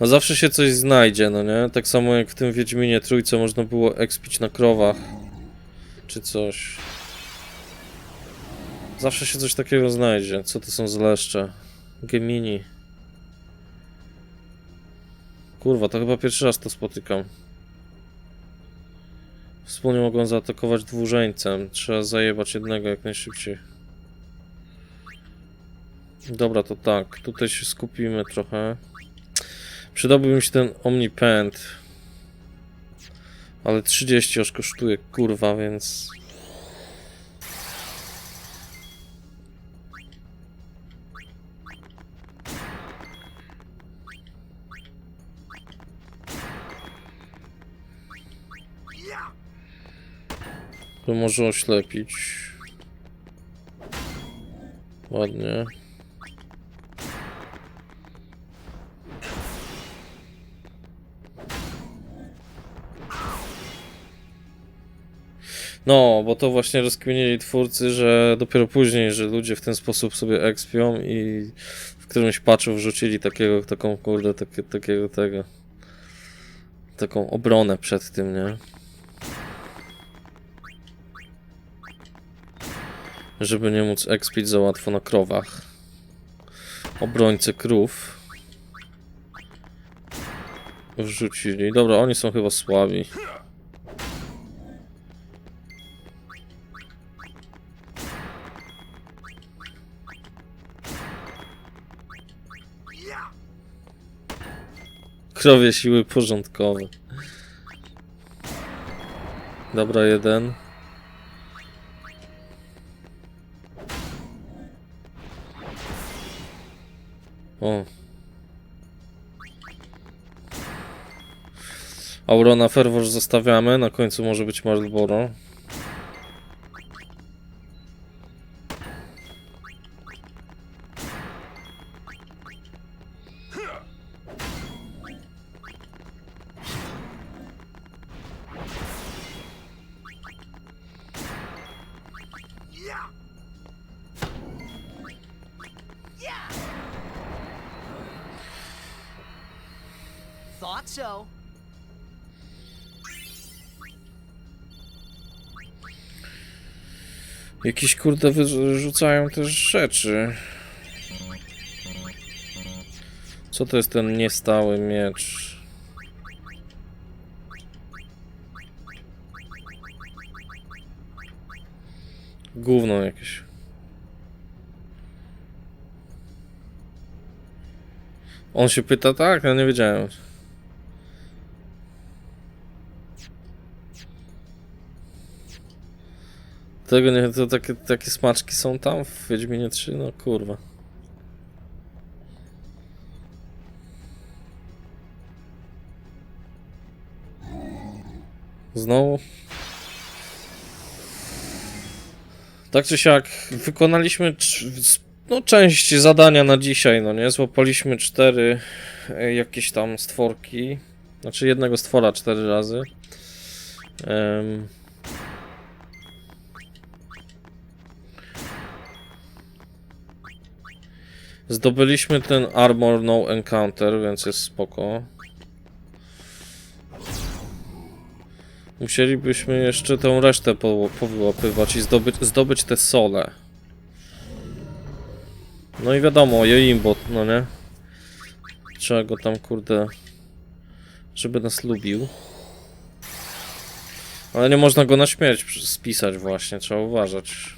No zawsze się coś znajdzie, no nie? Tak samo jak w tym Wiedźminie Trójce można było ekspić na krowach. Czy coś. Zawsze się coś takiego znajdzie. Co to są za leszcze? Gemini. Kurwa, to chyba pierwszy raz to spotykam. Wspólnie mogą zaatakować dwużeńcem. Trzeba zajebać jednego jak najszybciej. Dobra, to tak. Tutaj się skupimy trochę. Przydałby mi się ten Omnipend. Ale 30 aż kosztuje, kurwa, więc... To może oślepić. Ładnie. No, bo to właśnie rozkminili twórcy, że dopiero później, że ludzie w ten sposób sobie ekspią i w którymś patchu wrzucili takiego, taką kurde, takie, takiego tego. Taką obronę przed tym, nie? Żeby nie móc ekspić za łatwo na krowach. Obrońcy krów. Wrzucili. Dobra, oni są chyba słabi. Krowie siły porządkowe. Dobra, jeden. O. Aurona Fervor zostawiamy, na końcu może być Marlboro. Thought so. Jakieś kurde wyrzucają też rzeczy. Co to jest ten niestały miecz? Gówno jakieś. On się pyta, tak? Ja nie wiedziałem. Tego nie, to takie, takie smaczki są tam w Wiedźminie 3, no kurwa. Znowu? Tak czy siak, wykonaliśmy no, część zadania na dzisiaj, no nie? Złapaliśmy cztery e, jakieś tam stworki. Znaczy jednego stwora cztery razy. Em, Zdobyliśmy ten Armor No Encounter, więc jest spoko. Musielibyśmy jeszcze tę resztę po, powyłapywać i zdobyć, zdobyć te sole. No i wiadomo, Joimbot, no nie? Trzeba go tam, kurde, żeby nas lubił. Ale nie można go na śmierć spisać właśnie, trzeba uważać.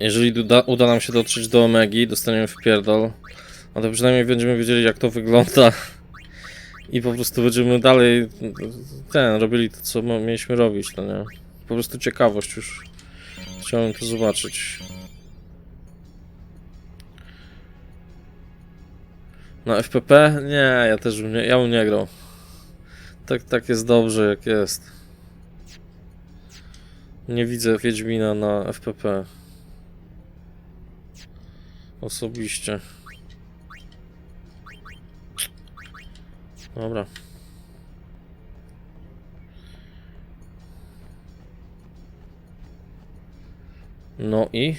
Jeżeli uda, uda nam się dotrzeć do Omegi, dostaniemy w pierdol, no to przynajmniej będziemy wiedzieli jak to wygląda i po prostu będziemy dalej ten, robili to co mieliśmy robić, no nie? Po prostu ciekawość już. Chciałem to zobaczyć. Na FPP? Nie, ja też bym nie, ja bym nie grał. Tak, tak jest dobrze jak jest. Nie widzę Wiedźmina na FPP. Osobiście. Dobra. No i?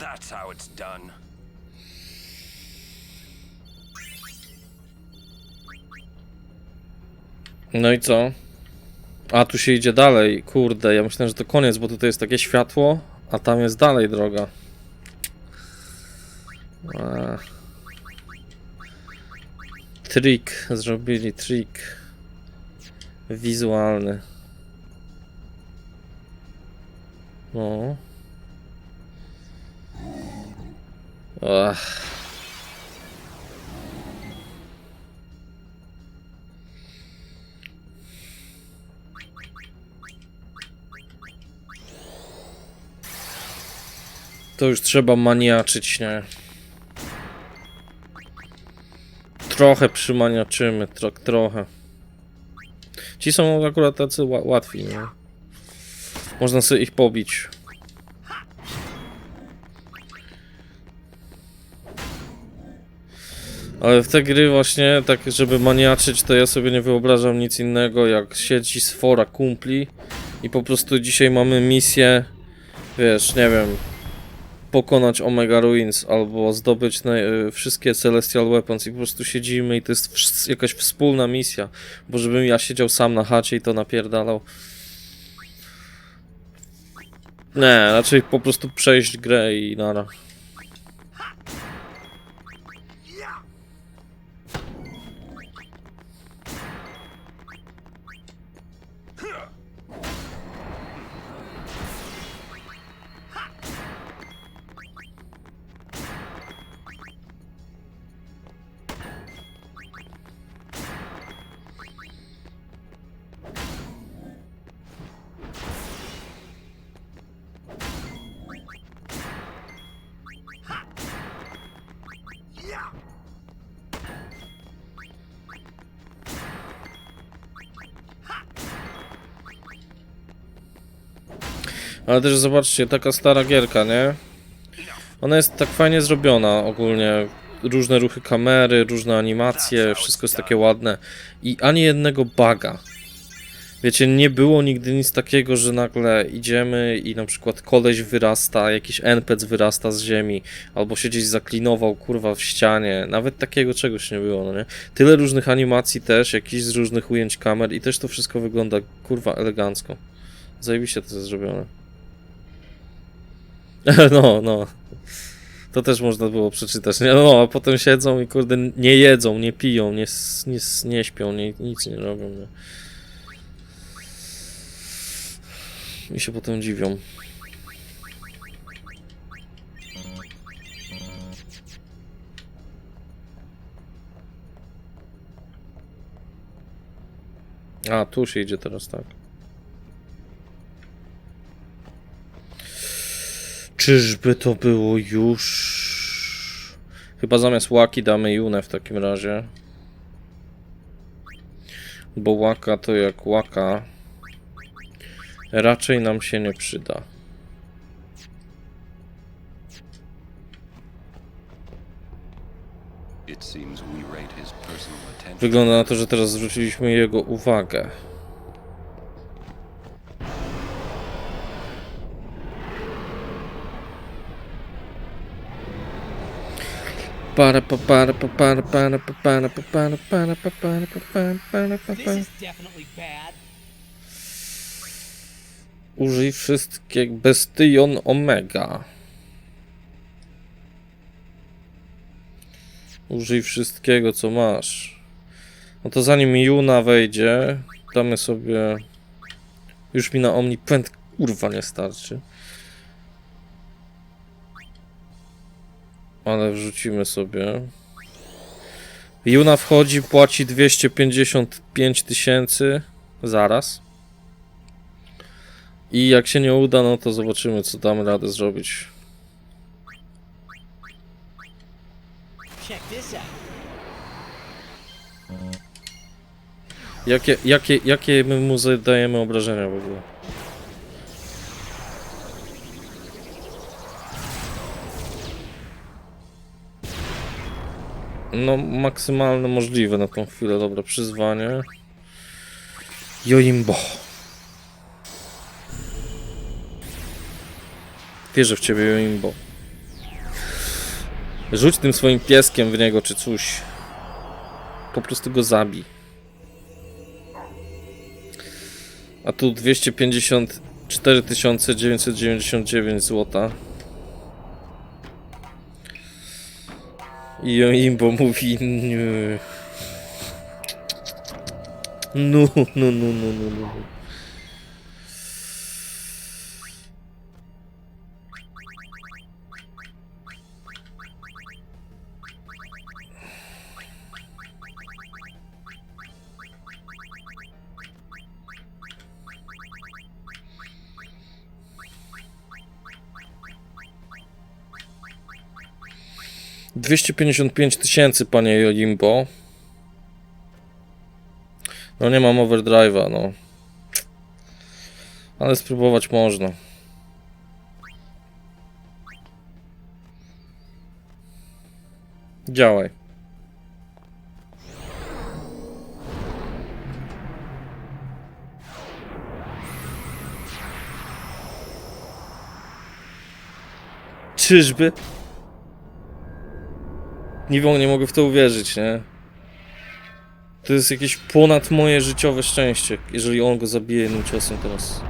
That's how it's done. No i co? A, tu się idzie dalej. Kurde, ja myślałem, że to koniec, bo tutaj jest takie światło, a tam jest dalej droga. A. Trik zrobili, trik. Wizualny. No. Ach. To już trzeba maniaczyć, nie? Trochę przymaniaczymy, tro, trochę. Ci są akurat tacy ła- łatwi, nie? Można sobie ich pobić. Ale w te gry właśnie, tak żeby maniaczyć, to ja sobie nie wyobrażam nic innego jak siedzi sfora kumpli i po prostu dzisiaj mamy misję, wiesz, nie wiem, pokonać Omega Ruins albo zdobyć y, wszystkie Celestial Weapons i po prostu siedzimy i to jest jakaś wspólna misja, bo żebym ja siedział sam na chacie i to napierdalał. Nie, raczej po prostu przejść grę i nara. Ale też zobaczcie, taka stara gierka, nie? Ona jest tak fajnie zrobiona ogólnie. Różne ruchy kamery, różne animacje, wszystko jest takie ładne. I ani jednego baga. Wiecie, nie było nigdy nic takiego, że nagle idziemy i na przykład koleś wyrasta, jakiś NPC wyrasta z ziemi, albo się gdzieś zaklinował, kurwa, w ścianie. Nawet takiego czegoś nie było, no nie? Tyle różnych animacji też, jakichś z różnych ujęć kamer i też to wszystko wygląda, kurwa, elegancko. Zajebiście to jest zrobione. No, no. To też można było przeczytać. Nie? No, a potem siedzą i kurde nie jedzą, nie piją, nie, nie, nie śpią, nie, nic nie robią. Nie? I się potem dziwią. A, tu się idzie teraz, tak. Czyżby to było już? Chyba zamiast łaki damy Junę w takim razie. Bo łaka to jak łaka. Raczej nam się nie przyda. Wygląda na to, że teraz zwróciliśmy jego uwagę. Para pa para pa para para pa para pa para para pa para pa para para pa para. Użyj wszystkie Bestion Omega. Użyj wszystkiego, co masz. No to zanim Juna wejdzie, damy sobie... Już mi na Omnipęd kurwa nie starczy. Ale wrzucimy sobie. Juna wchodzi, płaci 255 tysięcy zaraz. I jak się nie uda, no to zobaczymy, co damy radę zrobić. Jakie, jakie, jakie my mu zadajemy obrażenia w ogóle? No, maksymalne możliwe na tą chwilę. Dobra, przyzwanie. Joimbo. Wierzę w ciebie, Joimbo. Rzuć tym swoim pieskiem w niego, czy coś. Po prostu go zabij. A tu 254 999 zł. I Imbo mówi nie. No, no, no, no, no, no. Dwieście pięćdziesiąt pięć tysięcy, panie Jolimbo. No nie mam overdrive'a, no. Ale spróbować można. Działaj. Czyżby? Nie, wą- nie mogę w to uwierzyć, nie? To jest jakieś ponad moje życiowe szczęście, jeżeli on go zabije jednym ciosem teraz.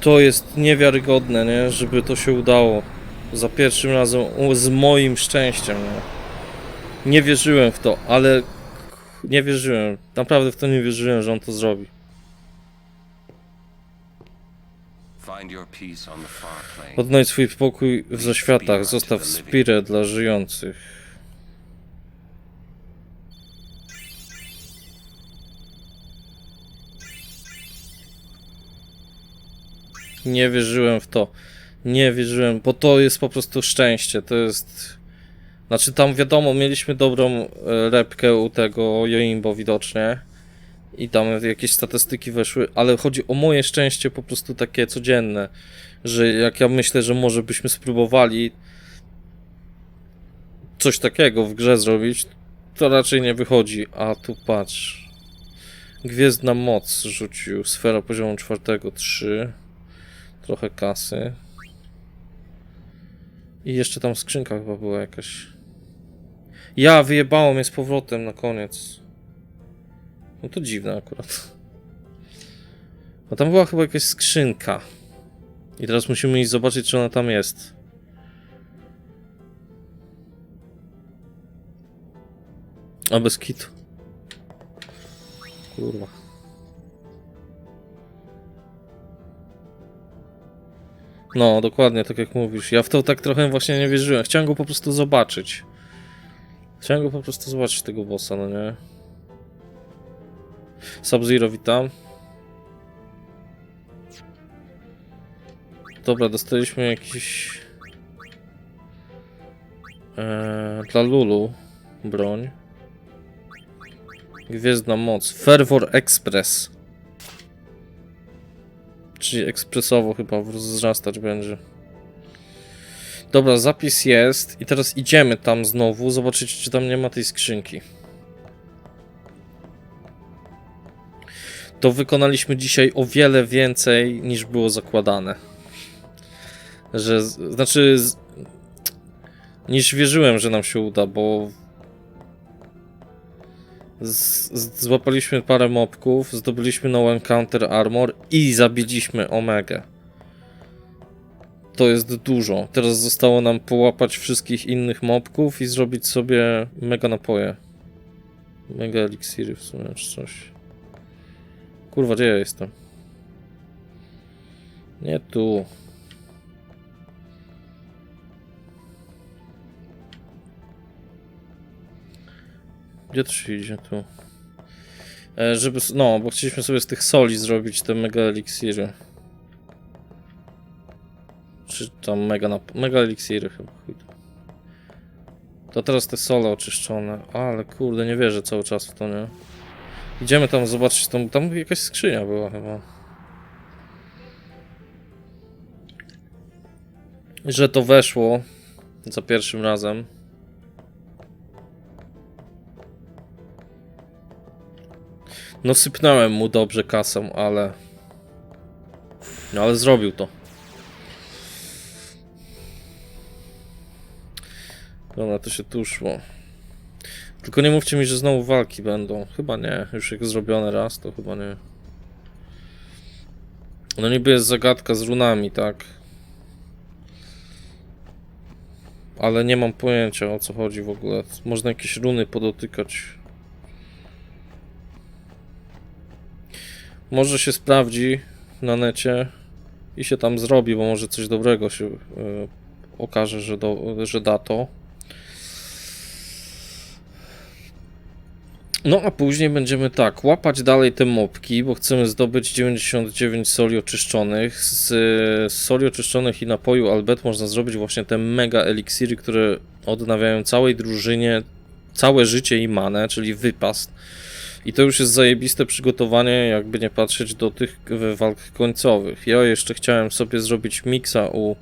To jest niewiarygodne, nie? Żeby to się udało. Za pierwszym razem z moim szczęściem, nie? Nie wierzyłem w to, ale nie wierzyłem. Naprawdę w to nie wierzyłem, że on to zrobi. Odnajdź swój pokój w zaświatach, zostaw spirę dla żyjących. Nie wierzyłem w to. Nie wierzyłem, bo to jest po prostu szczęście. To jest. Znaczy, tam wiadomo, mieliśmy dobrą e, repkę u tego Joimbo widocznie. I tam jakieś statystyki weszły, ale chodzi o moje szczęście po prostu takie codzienne że jak ja myślę, że może byśmy spróbowali coś takiego w grze zrobić, to raczej nie wychodzi. A tu patrz. Gwiezdna moc rzucił. Sfera poziomu czwartego 3. Trochę kasy. I jeszcze tam skrzynka chyba była jakaś. Ja, wyjebało mnie z powrotem na koniec. No to dziwne akurat. A tam była chyba jakaś skrzynka. I teraz musimy iść zobaczyć, czy ona tam jest. A bez kitu. Kurwa. No, dokładnie tak jak mówisz. Ja w to tak trochę właśnie nie wierzyłem. Chciałem go po prostu zobaczyć. Chciałem go po prostu zobaczyć, tego bossa, no nie? Sub-Zero, witam. Dobra, dostaliśmy jakiś... Eee, dla Lulu broń. Gwiezdna moc. Fervor Express. Czyli ekspresowo chyba rozrastać będzie. Dobra, zapis jest i teraz idziemy tam znowu, zobaczyć czy tam nie ma tej skrzynki. To wykonaliśmy dzisiaj o wiele więcej niż było zakładane. Że, znaczy, niż wierzyłem, że nam się uda, bo złapaliśmy parę mobków, zdobyliśmy no encounter armor i zabiliśmy Omega. To jest dużo. Teraz zostało nam połapać wszystkich innych mobków i zrobić sobie mega napoje. Mega eliksiry w sumie, czy coś. Kurwa, gdzie ja jestem? Nie tu. Gdzie to się idzie? Tu. E, żeby, no, bo chcieliśmy sobie z tych soli zrobić te mega eliksiry. Czy tam mega, mega eliksiry chyba. To teraz te sole oczyszczone. Ale kurde, nie wierzę cały czas w to, nie? Idziemy tam zobaczyć, tam, tam jakaś skrzynia była chyba. Że to weszło za pierwszym razem. No sypnąłem mu dobrze kasą, ale... No ale zrobił to. Dobra, to się tu szło. Tylko nie mówcie mi, że znowu walki będą. Chyba nie. Już jak zrobione raz, to chyba nie. No niby jest zagadka z runami, tak? Ale nie mam pojęcia o co chodzi w ogóle. Można jakieś runy podotykać. Może się sprawdzi na necie i się tam zrobi, bo może coś dobrego się y, okaże, że, do, że da to. No a później będziemy tak, łapać dalej te mopki, bo chcemy zdobyć 99 soli oczyszczonych. Z, soli oczyszczonych i napoju Albet można zrobić właśnie te mega eliksiry, które odnawiają całej drużynie całe życie i manę, czyli wypast. I to już jest zajebiste przygotowanie, jakby nie patrzeć do tych walk końcowych. Ja jeszcze chciałem sobie zrobić miksa u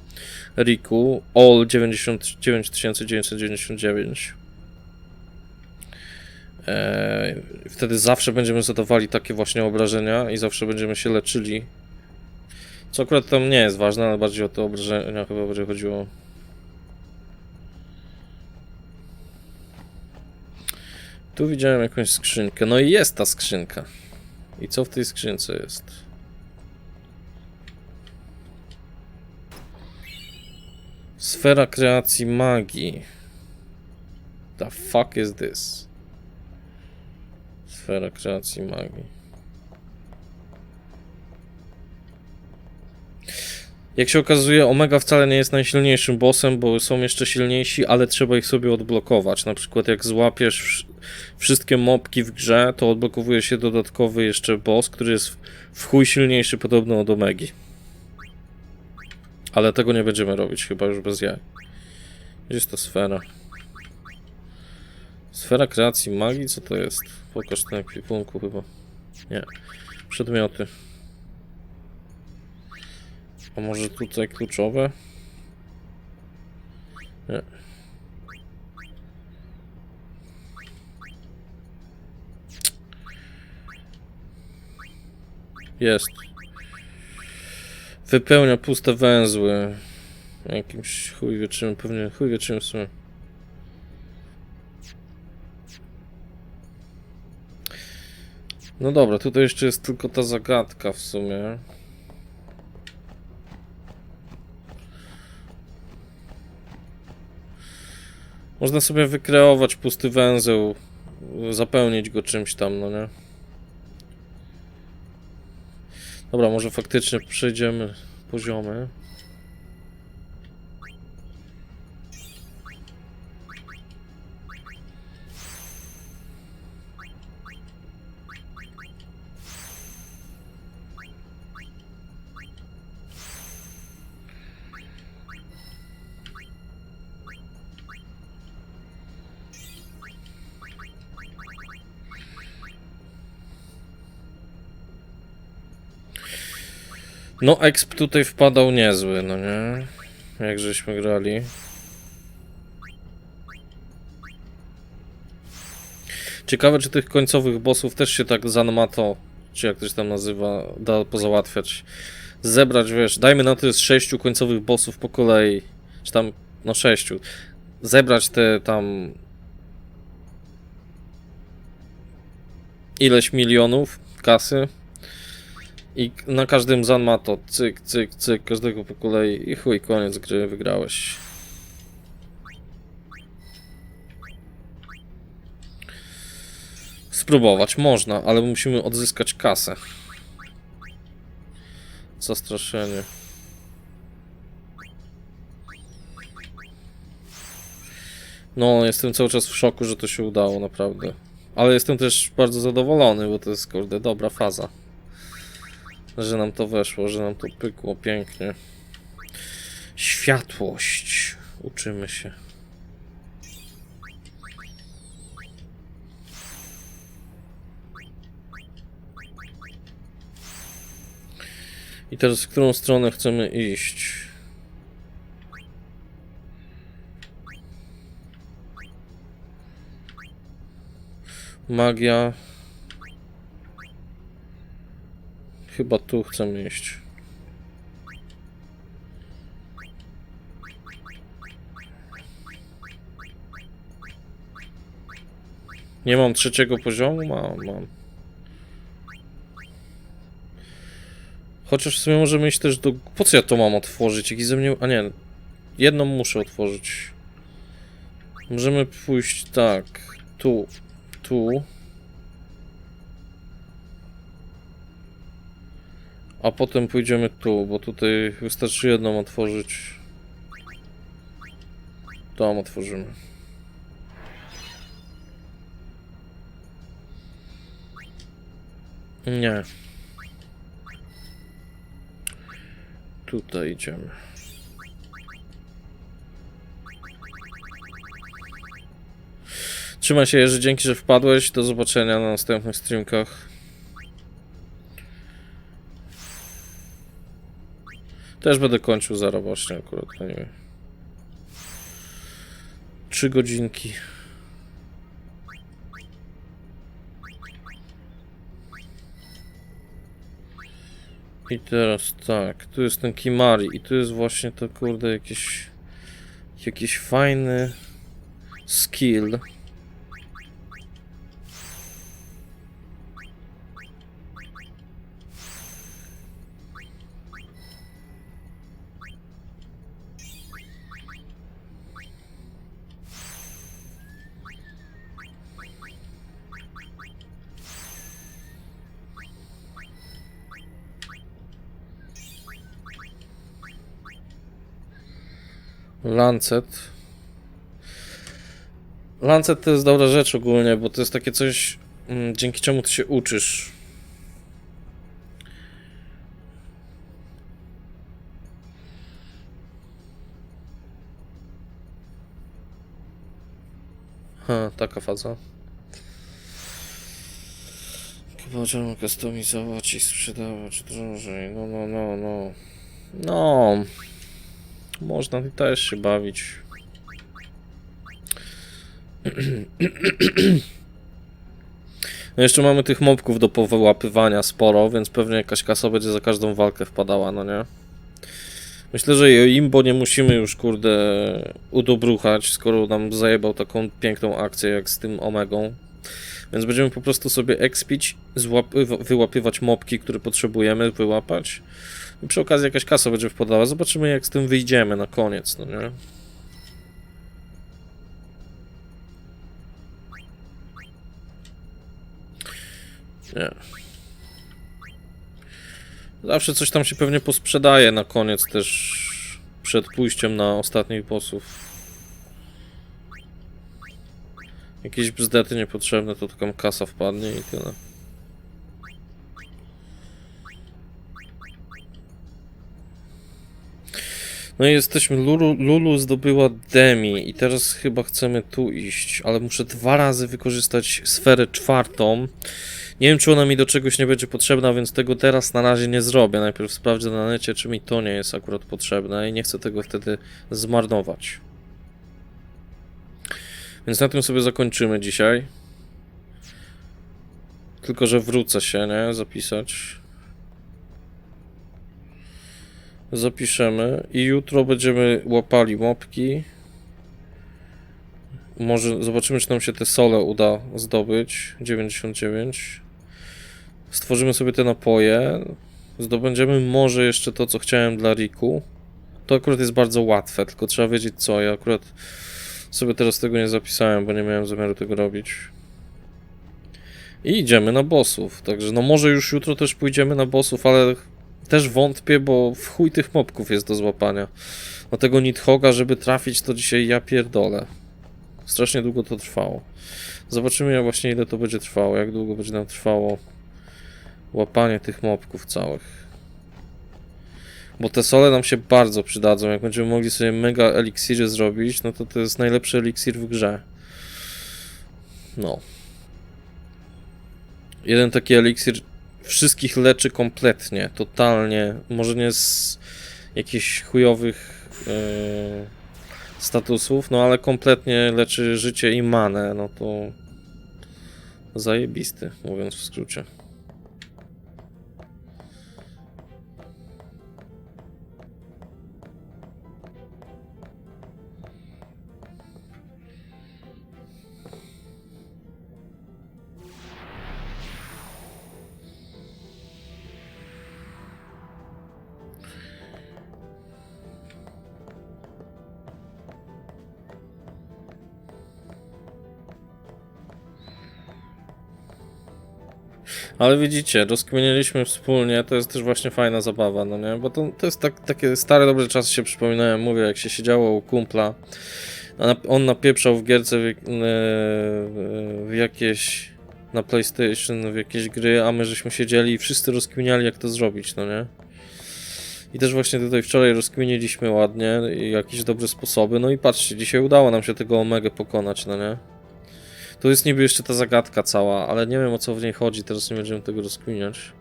Riku, all 99999. Eee, wtedy zawsze będziemy zadawali takie właśnie obrażenia i zawsze będziemy się leczyli. Co akurat tam nie jest ważne, ale bardziej o te obrażenia chyba będzie chodziło. Tu widziałem jakąś skrzynkę. No i jest ta skrzynka. I co w tej skrzynce jest? Sfera kreacji magii. The fuck is this? Sfera kreacji magii. Jak się okazuje, Omega wcale nie jest najsilniejszym bossem, bo są jeszcze silniejsi, ale trzeba ich sobie odblokować. Na przykład jak złapiesz wsz- wszystkie mopki w grze, to odblokowuje się dodatkowy jeszcze boss, który jest w- chuj silniejszy podobno od Omegi. Ale tego nie będziemy robić chyba już bez jaj. Jest ta sfera? Sfera kreacji magii? Co to jest? Pokaż ten ekwipunku chyba. Nie. Przedmioty. A może tutaj kluczowe? Nie. Jest. Wypełnia puste węzły. Jakimś chuj wie czym, pewnie chuj wie czym w sumie. No dobra, tutaj jeszcze jest tylko ta zagadka w sumie. Można sobie wykreować pusty węzeł, zapełnić go czymś tam, no nie? Dobra, może faktycznie przejdziemy poziomy. No, exp tutaj wpadał niezły, no nie? Jak żeśmy grali. Ciekawe, czy tych końcowych bossów też się tak zanmato czy jak to się tam nazywa, da pozałatwiać. Zebrać, wiesz, dajmy na to jest sześciu końcowych bossów po kolei, czy tam, no sześciu. Zebrać te tam ileś milionów kasy i na każdym zan ma to cyk, cyk, cyk, każdego po kolei i chuj, koniec gry, wygrałeś. Spróbować można, ale musimy odzyskać kasę. Zastraszenie. No, jestem cały czas w szoku, że to się udało, naprawdę. Ale jestem też bardzo zadowolony, bo to jest, kurde, dobra faza. Że nam to weszło, że nam to pykło pięknie. Światłość. Uczymy się. I teraz w którą stronę chcemy iść? Magia. Chyba tu chcemy iść. Nie mam trzeciego poziomu? Mam, mam. Chociaż w sumie możemy iść też do... Po co ja to mam otworzyć? Jakiś ze mnie... A nie. Jedną muszę otworzyć. Możemy pójść tak. Tu. Tu. A potem pójdziemy tu, bo tutaj wystarczy jedną otworzyć. Tam otworzymy. Nie. Tutaj idziemy. Trzymaj się Jerzy, dzięki, że wpadłeś. Do zobaczenia na następnych streamkach. Też będę kończył zaraz właśnie akurat, to nie wiem. Trzy godzinki. I teraz tak, tu jest ten Kimari i tu jest właśnie to kurde jakiś jakiś fajny skill. Lancet. Lancet to jest dobra rzecz ogólnie, bo to jest takie coś, mm, dzięki czemu ty się uczysz. Ha, taka faza. Możemy kustomizować i sprzedawać drożej. No, no, no, no. No. Można też się bawić. No jeszcze mamy tych mobków do powyłapywania sporo, więc pewnie jakaś kasa będzie za każdą walkę wpadała, no nie? Myślę, że imbo nie musimy już, kurde, udobruchać, skoro nam zajebał taką piękną akcję jak z tym Omegą. Więc będziemy po prostu sobie złapy- wyłapywać mobki, które potrzebujemy wyłapać. I przy okazji jakaś kasa będzie wpadała. Zobaczymy jak z tym wyjdziemy na koniec, no nie? Nie. Zawsze coś tam się pewnie posprzedaje na koniec też przed pójściem na ostatnich bossów. Jakieś bzdety niepotrzebne, to tylko kasa wpadnie i tyle. No i jesteśmy, Lulu, Lulu zdobyła Demi i teraz chyba chcemy tu iść, ale muszę dwa razy wykorzystać sferę czwartą. Nie wiem, czy ona mi do czegoś nie będzie potrzebna, więc tego teraz na razie nie zrobię. Najpierw sprawdzę na necie, czy mi to nie jest akurat potrzebne i nie chcę tego wtedy zmarnować. Więc na tym sobie zakończymy dzisiaj. Tylko, że wrócę się, nie? Zapisać. Zapiszemy i jutro będziemy łapali mopki. Może zobaczymy, czy nam się te sole uda zdobyć. 99. Stworzymy sobie te napoje. Zdobędziemy może jeszcze to, co chciałem dla Riku. To akurat jest bardzo łatwe, tylko trzeba wiedzieć co. Ja akurat sobie teraz tego nie zapisałem, bo nie miałem zamiaru tego robić. I idziemy na bossów. Także no może już jutro też pójdziemy na bossów, ale też wątpię, bo w chuj tych mobków jest do złapania. No tego Nidhoga, żeby trafić, to dzisiaj ja pierdolę. Strasznie długo to trwało. Zobaczymy jak właśnie ile to będzie trwało, jak długo będzie nam trwało łapanie tych mobków całych. Bo te sole nam się bardzo przydadzą. Jak będziemy mogli sobie mega eliksiry zrobić, no to to jest najlepszy eliksir w grze. No. Jeden taki eliksir wszystkich leczy kompletnie, totalnie. Może nie z jakichś chujowych yy, statusów, no ale kompletnie leczy życie i manę. No to zajebisty, mówiąc w skrócie. Ale widzicie, rozkminiliśmy wspólnie, to jest też właśnie fajna zabawa, no nie? Bo to, to jest tak, takie stare, dobre czasy się przypominają, mówię, jak się siedziało u kumpla, on napieprzał w gierce w, e, w jakieś, na PlayStation, w jakieś gry, a my żeśmy siedzieli i wszyscy rozkminiali, jak to zrobić, no nie? I też właśnie tutaj wczoraj rozkminiliśmy ładnie jakieś dobre sposoby, no i patrzcie, dzisiaj udało nam się tego Omegę pokonać, no nie? Tu jest niby jeszcze ta zagadka cała, ale nie wiem o co w niej chodzi, teraz nie będziemy tego rozkminiać.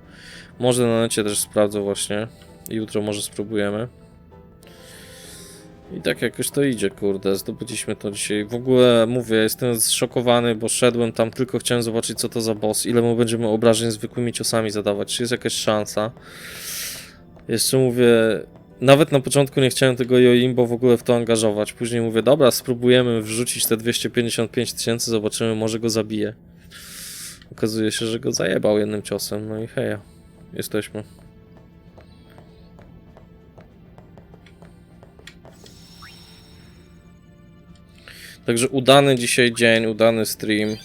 Może na necie też sprawdzę właśnie. Jutro może spróbujemy. I tak jakoś to idzie, kurde, zdobyliśmy to dzisiaj. W ogóle mówię, jestem zszokowany, bo szedłem tam, tylko chciałem zobaczyć co to za boss, ile mu będziemy obrażeń zwykłymi ciosami zadawać, czy jest jakaś szansa. Jeszcze mówię, nawet na początku nie chciałem tego Joimbo w ogóle w to angażować. Później mówię, dobra, spróbujemy wrzucić te 255 tysięcy, zobaczymy, może go zabije. Okazuje się, że go zajebał jednym ciosem, no i heja, jesteśmy. Także udany dzisiaj dzień, udany stream.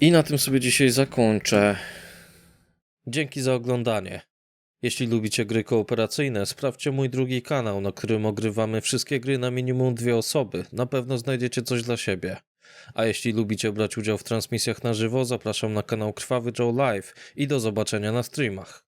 I na tym sobie dzisiaj zakończę. Dzięki za oglądanie. Jeśli lubicie gry kooperacyjne, sprawdźcie mój drugi kanał, na którym ogrywamy wszystkie gry na minimum dwie osoby. Na pewno znajdziecie coś dla siebie. A jeśli lubicie brać udział w transmisjach na żywo, zapraszam na kanał Krwawy Joe Live i do zobaczenia na streamach.